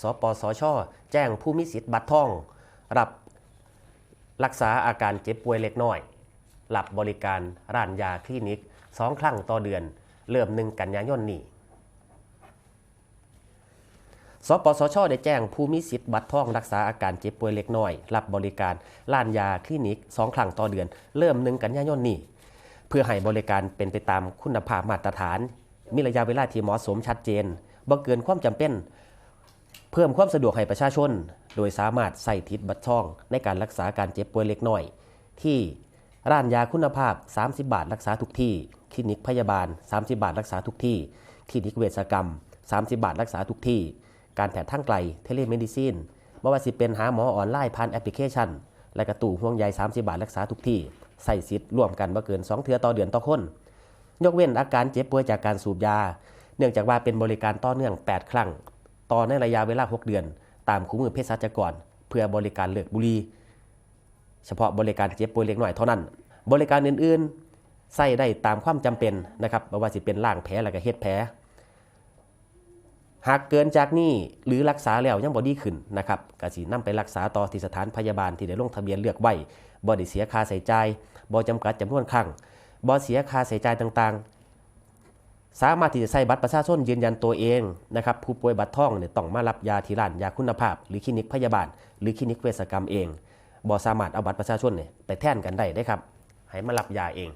สปสช แจ้งผู้มีสิทธิ์บัตรทอง รับรักษาอาการเจ็บป่วยเล็กน้อย หลับบริการร้านยาคลินิกสองครั้งต่อเดือน เริ่มหนึ่งกันยายนนี้สปสช ได้แจ้งผู้มีสิทธิ์บัตรทองรักษาอาการเจ็บป่วยเล็กน้อย รับบริการร้านยาคลินิกสองครั้งต่อเดือน เริ่มหนึ่งกันยายนนี้เพื่อให้บริการเป็นไปตามคุณภาพมาตรฐาน มีระยะเวลาที่เหมาะสมชัดเจนบ่เกินความจำเป็น เพิ่มความสะดวกให้ประชาชน โดยสามารถใส่ทิศบัตรทอง ในการรักษาการเจ็บป่วยเล็กน้อย ที่ร้านยาคุณภาพ 30 บาทรักษาทุกที่ คลินิกพยาบาล 30 บาทรักษาทุกที่ คลินิกเวชกรรม 30 บาทรักษาทุกที่ การแพทย์ทางไกล เทเลเมดิซินไม่ว่าสิเป็นหาหมอออนไลน์ผ่านแอปพลิเคชัน และกระตู้ห่วงใย30 บาทรักษาทุกที่ ใส่สิทธิ์ร่วมกันบ่เกิน 2 เทือต่อเดือนต่อคน ยกเว้นอาการเจ็บป่วยจากการสูบยา เนื่องจากว่าเป็นบริการต่อเนื่อง 8 ครั้ง ต่อในระยะเวลา 6 เดือน ตามคู่มือเภสัชกร เพื่อบริการเลิกบุหรี่เฉพาะบริการเจ็บป่วยเล็กน้อยเท่านั้น บริการอื่นๆใส่ได้ตามความจำเป็นนะครับไม่ว่าสิเป็นล่างแผลแล้วก็เฮ็ดแผลหากเกินจากนี้หรือรักษาแล้วยังบ่ดีขึ้นนะครับก็สินำไปรักษาต่อที่สถานพยาบาลที่ได้ลงทะเบียนเลือกไว้บ่ได้เสียค่าใช้จ่ายบ่จำกัดจำนวนครั้งบ่เสียค่าใช้จ่ายต่างๆ สามารถที่จะใส่บัตรประชาชนยืนยันตัวเองนะครับผู้ป่วยบัตรทองเนี่ยต้องมารับยาที่ร้านยาคุณภาพ หรือคลินิกพยาบาล หรือคลินิกเวชกรรมเองบ่สามารถเอาบัตรประชาชนเนี่ยไปแทนกันได้ได้ครับให้มารับยาเอง